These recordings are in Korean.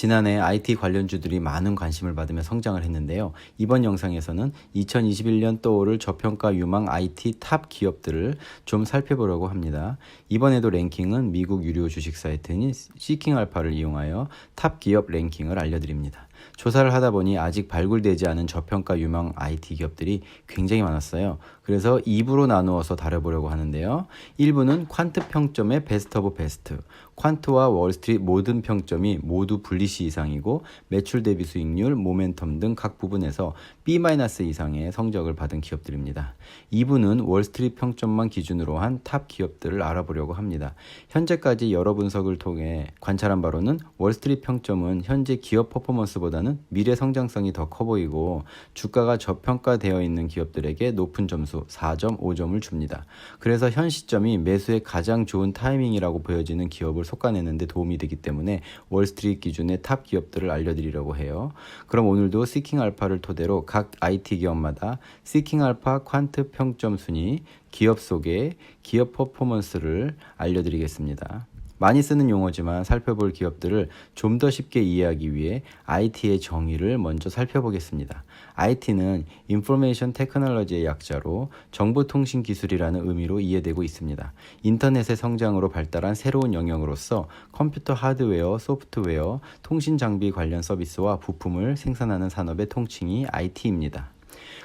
지난해 IT 관련주들이 많은 관심을 받으며 성장을 했는데요. 이번 영상에서는 2021년 떠오를 저평가 유망 IT 탑 기업들을 좀 살펴보려고 합니다. 이번에도 랭킹은 미국 유료 주식 사이트인 시킹 알파를 이용하여 탑 기업 랭킹을 알려드립니다. 조사를 하다 보니 아직 발굴되지 않은 저평가 유망 IT 기업들이 굉장히 많았어요. 그래서 2부로 나누어서 다뤄보려고 하는데요. 1부는 퀀트 평점의 베스트 오브 베스트. 퀀트와 월스트리트 모든 평점이 모두 분리시 이상이고 매출 대비 수익률, 모멘텀 등 각 부분에서 B- 이상의 성적을 받은 기업들입니다. 2부는 월스트리트 평점만 기준으로 한 탑 기업들을 알아보려고 합니다. 현재까지 여러 분석을 통해 관찰한 바로는 월스트리트 평점은 현재 기업 퍼포먼스보다는 미래 성장성이 더 커 보이고 주가가 저평가되어 있는 기업들에게 높은 점수 4.5점을 줍니다. 그래서 현 시점이 매수의 가장 좋은 타이밍이라고 보여지는 기업을 속아내는데 도움이 되기 때문에 월스트리트 기준의 탑 기업들을 알려드리려고 해요. 그럼 오늘도 시킹 알파를 토대로 각 IT 기업마다 시킹 알파 퀀트 평점 순위, 기업 소개, 기업 퍼포먼스를 알려드리겠습니다. 많이 쓰는 용어지만 살펴볼 기업들을 좀 더 쉽게 이해하기 위해 IT의 정의를 먼저 살펴보겠습니다. IT는 Information Technology의 약자로 정보통신 기술이라는 의미로 이해되고 있습니다. 인터넷의 성장으로 발달한 새로운 영역으로서 컴퓨터 하드웨어, 소프트웨어, 통신 장비 관련 서비스와 부품을 생산하는 산업의 통칭이 IT입니다.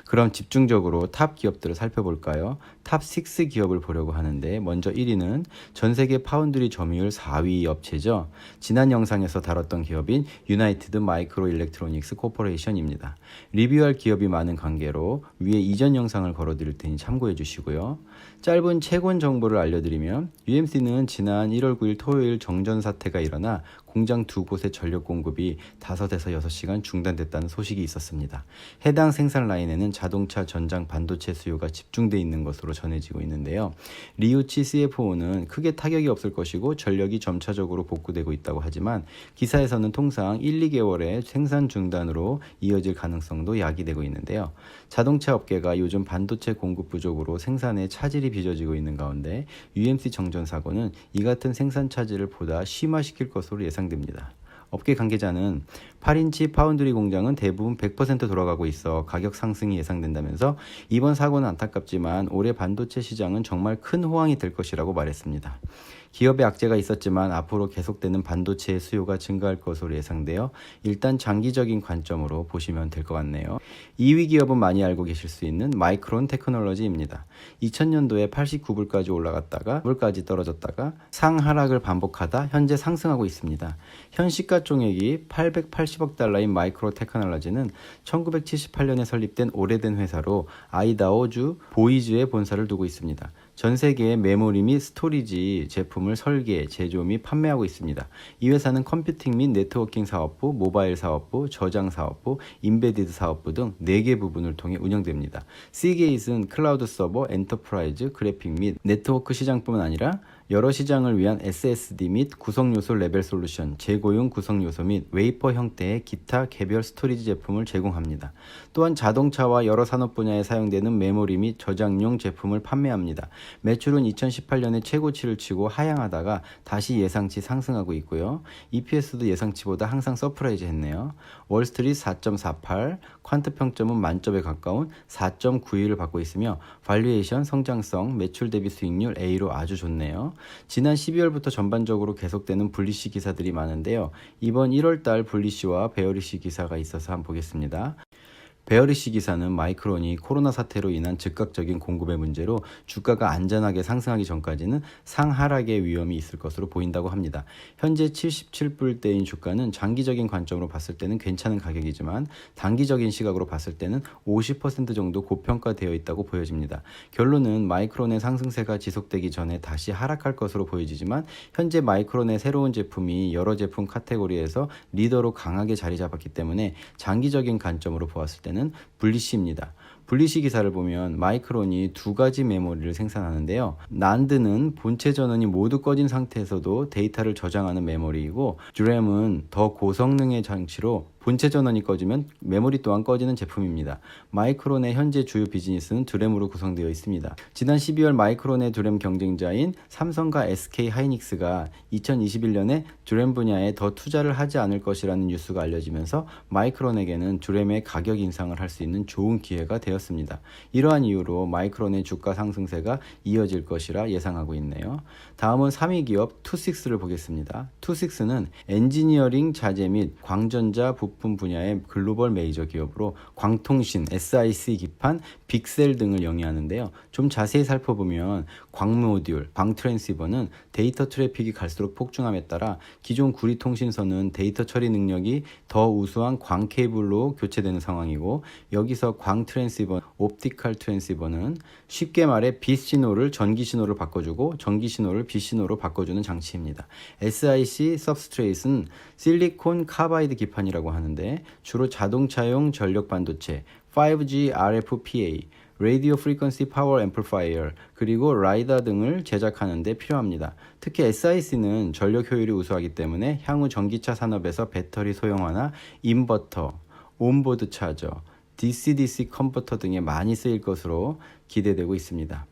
그럼 집중적으로 탑 기업들을 살펴볼까요? 탑 6 기업을 보려고 하는데 먼저 1위는 전 세계 파운드리 점유율 4위 업체죠. 지난 영상에서 다뤘던 기업인 유나이티드 마이크로 일렉트로닉스 코퍼레이션입니다. 리뷰할 기업이 많은 관계로 위에 이전 영상을 걸어 드릴 테니 참고해 주시고요. 짧은 채권 정보를 알려드리면 UMC는 지난 1월 9일 토요일 정전 사태가 일어나 공장 두 곳의 전력 공급이 5에서 6시간 중단됐다는 소식이 있었습니다. 해당 생산 라인에는 자동차 전장 반도체 수요가 집중돼 있는 것으로 전해지고 있는데요. 리우치 CFO는 크게 타격이 없을 것이고 전력이 점차적으로 복구되고 있다고 하지만 기사에서는 통상 1, 2개월의 생산 중단으로 이어질 가능성도 야기되고 있는데요. 자동차 업계가 요즘 반도체 공급 부족으로 생산에 차질이 빚어지고 있는 가운데 UMC 정전 사고는 이 같은 생산 차질을 보다 심화시킬 것으로 예상 됩니다. 업계 관계자는 8인치 파운드리 공장은 대부분 100% 돌아가고 있어 가격 상승이 예상된다면서 이번 사고는 안타깝지만 올해 반도체 시장은 정말 큰 호황이 될 것이라고 말했습니다. 기업의 악재가 있었지만 앞으로 계속되는 반도체의 수요가 증가할 것으로 예상되어 일단 장기적인 관점으로 보시면 될 것 같네요. 2위 기업은 많이 알고 계실 수 있는 마이크론 테크놀로지입니다. 2000년도에 89불까지 올라갔다가 불까지 떨어졌다가 상하락을 반복하다 현재 상승하고 있습니다. 현 시가총액이 880억 달러인 마이크로 테크놀로지는 1978년에 설립된 오래된 회사로 아이다호주 보이즈에 본사를 두고 있습니다. 전 세계의 메모리 및 스토리지 제품을 설계, 제조 및 판매하고 있습니다. 이 회사는 컴퓨팅 및 네트워킹 사업부, 모바일 사업부, 저장 사업부, 인베디드 사업부 등 4개 부분을 통해 운영됩니다. 시게이트는 클라우드 서버, 엔터프라이즈, 그래픽 및 네트워크 시장뿐만 아니라 여러 시장을 위한 SSD 및 구성 요소 레벨 솔루션, 재고용 구성 요소 및 웨이퍼 형태의 기타 개별 스토리지 제품을 제공합니다. 또한 자동차와 여러 산업 분야에 사용되는 메모리 및 저장용 제품을 판매합니다. 매출은 2018년에 최고치를 치고 하향하다가 다시 예상치 상승하고 있고요. EPS도 예상치보다 항상 서프라이즈 했네요. 월스트리트 4.48, 퀀트 평점은 만점에 가까운 4.91을 받고 있으며 발리에이션 성장성, 매출 대비 수익률 A로 아주 좋네요. 지난 12월부터 전반적으로 계속되는 분리시 기사들이 많은데요. 이번 1월달 분리시와 베어리시 기사가 있어서 한번 보겠습니다. 베어리시 기사는 마이크론이 코로나 사태로 인한 즉각적인 공급의 문제로 주가가 안전하게 상승하기 전까지는 상하락의 위험이 있을 것으로 보인다고 합니다. 현재 77불대인 주가는 장기적인 관점으로 봤을 때는 괜찮은 가격이지만 단기적인 시각으로 봤을 때는 50% 정도 고평가되어 있다고 보여집니다. 결론은 마이크론의 상승세가 지속되기 전에 다시 하락할 것으로 보여지지만 현재 마이크론의 새로운 제품이 여러 제품 카테고리에서 리더로 강하게 자리 잡았기 때문에 장기적인 관점으로 보았을 때는 는 분리시입니다. 분리시 기사를 보면 마이크론이 두 가지 메모리를 생산하는데요. 난드는 본체 전원이 모두 꺼진 상태에서도 데이터를 저장하는 메모리이고 드램은 더 고성능의 장치로 본체 전원이 꺼지면 메모리 또한 꺼지는 제품입니다. 마이크론의 현재 주요 비즈니스는 드램으로 구성되어 있습니다. 지난 12월 마이크론의 드램 경쟁자인 삼성과 SK 하이닉스가 2021년에 드램 분야에 더 투자를 하지 않을 것이라는 뉴스가 알려지면서 마이크론에게는 드램의 가격 인상을 할 수 있는 좋은 기회가 되었습니다. 이러한 이유로 마이크론의 주가 상승세가 이어질 것이라 예상하고 있네요. 다음은 3위 기업 투식스를 보겠습니다. 투식스는 엔지니어링 자재 및 광전자 부품 분야의 글로벌 메이저 기업으로 광통신, SIC 기판, 빅셀 등을 영위하는데요. 좀 자세히 살펴보면 광 모듈, 광 트랜시버는 데이터 트래픽이 갈수록 폭증함에 따라 기존 구리 통신선은 데이터 처리 능력이 더 우수한 광 케이블로 교체되는 상황이고 여기서 광 트랜시버, 옵티컬 트랜시버는 쉽게 말해 빛 신호를 전기 신호로 바꿔주고 전기 신호를 빛 신호로 바꿔주는 장치입니다. SIC 서브스트레이트는 실리콘 카바이드 기판이라고 하는데 주로 자동차용 전력 반도체, 5G RFPA, 라디오 프리퀀시 파워 앰플파이어 그리고 라이다 등을 제작하는 데 필요합니다. 특히 SIC는 전력 효율이 우수하기 때문에 향후 전기차 산업에서 배터리 소형화나 인버터, 온보드 차저, DC-DC 컨버터 등에 많이 쓰일 것으로 기대되고 있습니다.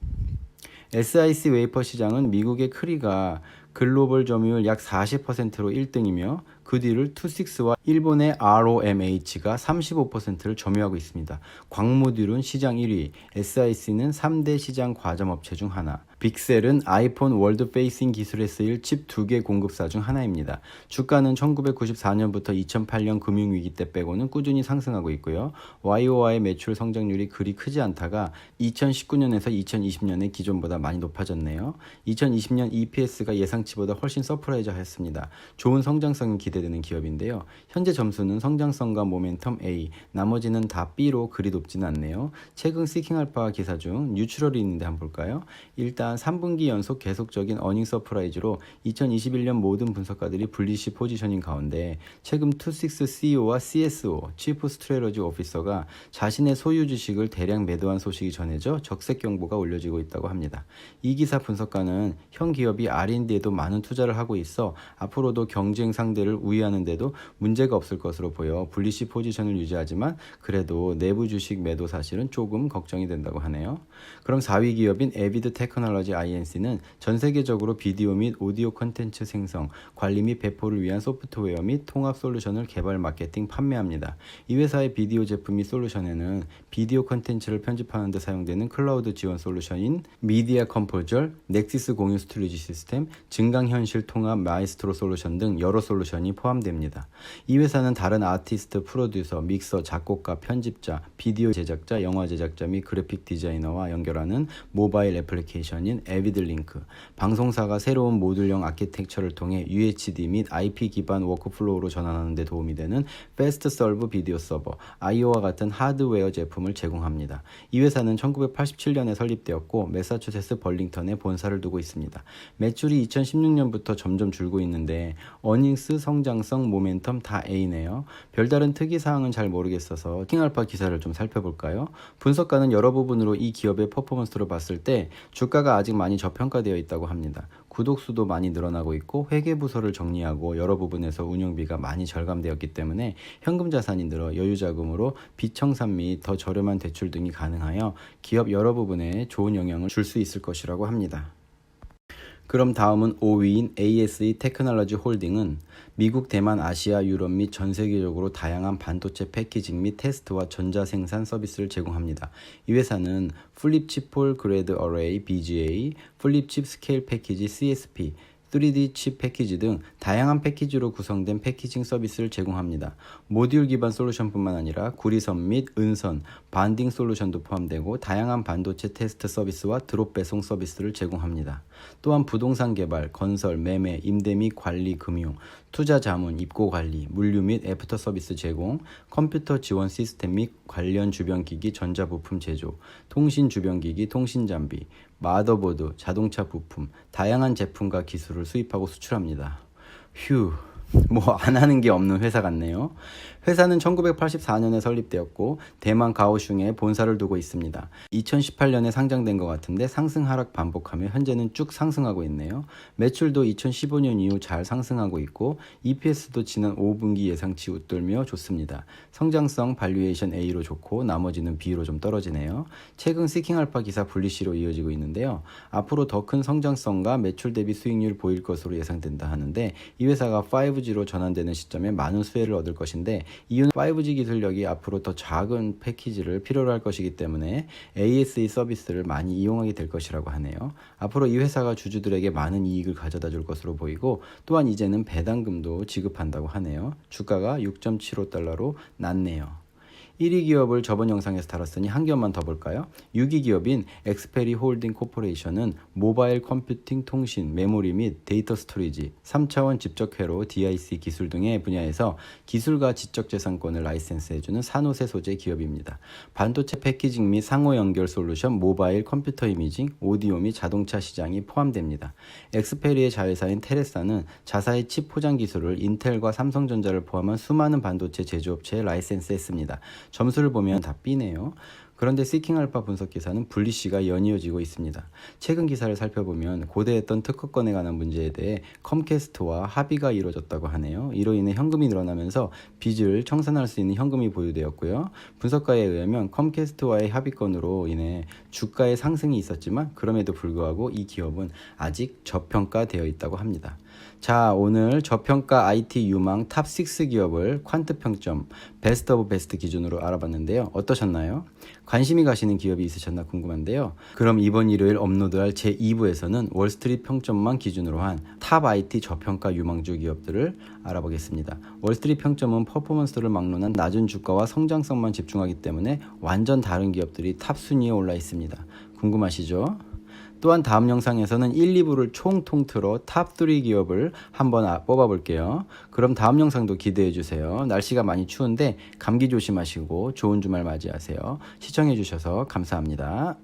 SIC 웨이퍼 시장은 미국의 크리가 글로벌 점유율 약 40%로 1등이며 그 뒤를 투식스와 일본의 ROMH가 35%를 점유하고 있습니다. 광모듈은 시장 1위, SIC는 3대 시장 과점업체 중 하나, 빅셀은 아이폰 월드 페이싱 기술에 쓰일 칩두개 공급사 중 하나입니다. 주가는 1994년부터 2008년 금융위기 때 빼고는 꾸준히 상승하고 있고요. YOY 매출 성장률이 그리 크지 않다가 2019년에서 2020년에 기존보다 많이 높아졌네요. 2020년 EPS가 예상치보다 훨씬 서프라이즈하였습니다. 좋은 성장성이 기대되는 기업인데요. 현재 점수는 성장성과 모멘텀 A, 나머지는 다 B로 그리 높지는 않네요. 최근 시킹 알파 기사 중 뉴트럴이 있는데 한번 볼까요? 일단 3분기 연속 계속적인 어닝 서프라이즈로 2021년 모든 분석가들이 분리시 포지션인 가운데 최근 투식스 CEO와 CSO, 치프 스트레러지 오피서가 자신의 소유 주식을 대량 매도한 소식이 전해져 적색 경보가 올려지고 있다고 합니다. 이 기사 분석가는 현 기업이 R&D에도 많은 투자를 하고 있어 앞으로도 경쟁 상대를 우위하는데도 문제 가 없을 것으로 보여 분리시 포지션을 유지하지만 그래도 내부 주식 매도 사실은 조금 걱정이 된다고 하네요. 그럼 4위 기업인 에비드 테크놀로지 INC는 전 세계적으로 비디오 및 오디오 컨텐츠 생성, 관리 및 배포를 위한 소프트웨어 및 통합 솔루션을 개발, 마케팅, 판매합니다. 이 회사의 비디오 제품 및 솔루션에는 비디오 컨텐츠를 편집하는 데 사용되는 클라우드 지원 솔루션인 미디어 컴포저, 넥시스 공유 스토리지 시스템, 증강현실 통합 마이스트로 솔루션 등 여러 솔루션이 포함됩니다. 이 회사는 다른 아티스트, 프로듀서, 믹서, 작곡가, 편집자, 비디오 제작자, 영화 제작자 및 그래픽 디자이너와 연결하는 모바일 애플리케이션인 에비드링크, 방송사가 새로운 모듈형 아키텍처를 통해 UHD 및 IP 기반 워크플로우로 전환하는 데 도움이 되는 패스트 설브 비디오 서버, 아이오와 같은 하드웨어 제품을 제공합니다. 이 회사는 1987년에 설립되었고 매사추세츠 벌링턴에 본사를 두고 있습니다. 매출이 2016년부터 점점 줄고 있는데 어닝스, 성장성, 모멘텀 다 A네요. 별다른 특이 사항은 잘 모르겠어서 킹알파 기사를 좀 살펴볼까요? 분석가는 여러 부분으로 이 기업의 퍼포먼스로 봤을 때 주가가 아직 많이 저평가되어 있다고 합니다. 구독 수도 많이 늘어나고 있고 회계 부서를 정리하고 여러 부분에서 운영비가 많이 절감되었기 때문에 현금 자산이 늘어 여유 자금으로 비청산 및 더 저렴한 대출 등이 가능하여 기업 여러 부분에 좋은 영향을 줄 수 있을 것이라고 합니다. 그럼 다음은 5위인 ASE 테크놀로지 홀딩은 미국, 대만, 아시아, 유럽 및 전 세계적으로 다양한 반도체 패키징 및 테스트와 전자 생산 서비스를 제공합니다. 이 회사는 플립칩 폴 그레드 어레이 BGA, 플립칩 스케일 패키지 CSP, 3D 칩 패키지 등 다양한 패키지로 구성된 패키징 서비스를 제공합니다. 모듈 기반 솔루션뿐만 아니라 구리선 및 은선, 반딩 솔루션도 포함되고 다양한 반도체 테스트 서비스와 드롭 배송 서비스를 제공합니다. 또한 부동산 개발, 건설, 매매, 임대 및 관리, 금융, 투자 자문, 입고 관리, 물류 및 애프터 서비스 제공, 컴퓨터 지원 시스템 및 관련 주변 기기, 전자 부품 제조, 통신 주변 기기, 통신 장비, 마더보드, 자동차 부품, 다양한 제품과 기술을 수입하고 수출합니다. 휴. 뭐 안 하는 게 없는 회사 같네요. 회사는 1984년에 설립되었고 대만 가오슝에 본사를 두고 있습니다. 2018년에 상장된 것 같은데 상승 하락 반복하며 현재는 쭉 상승하고 있네요. 매출도 2015년 이후 잘 상승하고 있고 EPS도 지난 5분기 예상치 웃돌며 좋습니다. 성장성 발류에이션 A로 좋고 나머지는 B로 좀 떨어지네요. 최근 시킹 알파 기사 분리시로 이어지고 있는데요. 앞으로 더 큰 성장성과 매출 대비 수익률 보일 것으로 예상된다 하는데 이 회사가 5G 로 전환되는 시점에 많은 수혜를 얻을 것인데 이유는 5G 기술력이 앞으로 더 작은 패키지를 필요로 할 것이기 때문에 ASE 서비스를 많이 이용하게 될 것이라고 하네요. 앞으로 이 회사가 주주들에게 많은 이익을 가져다 줄 것으로 보이고 또한 이제는 배당금도 지급한다고 하네요. 주가가 6.75달러로 낮네요. 1위 기업을 저번 영상에서 다뤘으니 한 기업만 더 볼까요? 6위 기업인 엑스페리 홀딩 코퍼레이션은 모바일 컴퓨팅 통신, 메모리 및 데이터 스토리지, 3차원 집적 회로 DIC 기술 등의 분야에서 기술과 지적 재산권을 라이센스해주는 산호세 소재 기업입니다. 반도체 패키징 및 상호 연결 솔루션, 모바일 컴퓨터 이미징, 오디오 및 자동차 시장이 포함됩니다. 엑스페리의 자회사인 테레사는 자사의 칩 포장 기술을 인텔과 삼성전자를 포함한 수많은 반도체 제조업체에 라이센스했습니다. 점수를 보면 다 B네요. 그런데 시킹 알파 분석 기사는 분리시가 연이어지고 있습니다. 최근 기사를 살펴보면 고대했던 특허권에 관한 문제에 대해 컴캐스트와 합의가 이루어졌다고 하네요. 이로 인해 현금이 늘어나면서 빚을 청산할 수 있는 현금이 보유되었고요. 분석가에 의하면 컴캐스트와의 합의권으로 인해 주가의 상승이 있었지만 그럼에도 불구하고 이 기업은 아직 저평가되어 있다고 합니다. 자, 오늘 저평가 IT 유망 탑6 기업을 퀀트 평점 베스트 오브 베스트 기준으로 알아봤는데요. 어떠셨나요? 관심이 가시는 기업이 있으셨나 궁금한데요. 그럼 이번 일요일 업로드할 제 2부에서는 월스트리트 평점만 기준으로 한 탑 IT 저평가 유망주 기업들을 알아보겠습니다. 월스트리트 평점은 퍼포먼스를 막론한 낮은 주가와 성장성만 집중하기 때문에 완전 다른 기업들이 탑 순위에 올라 있습니다. 궁금하시죠? 또한 다음 영상에서는 1, 2부를 총 통틀어 탑3 기업을 한번 아- 뽑아볼게요. 그럼 다음 영상도 기대해 주세요. 날씨가 많이 추운데 감기 조심하시고 좋은 주말 맞이하세요. 시청해 주셔서 감사합니다.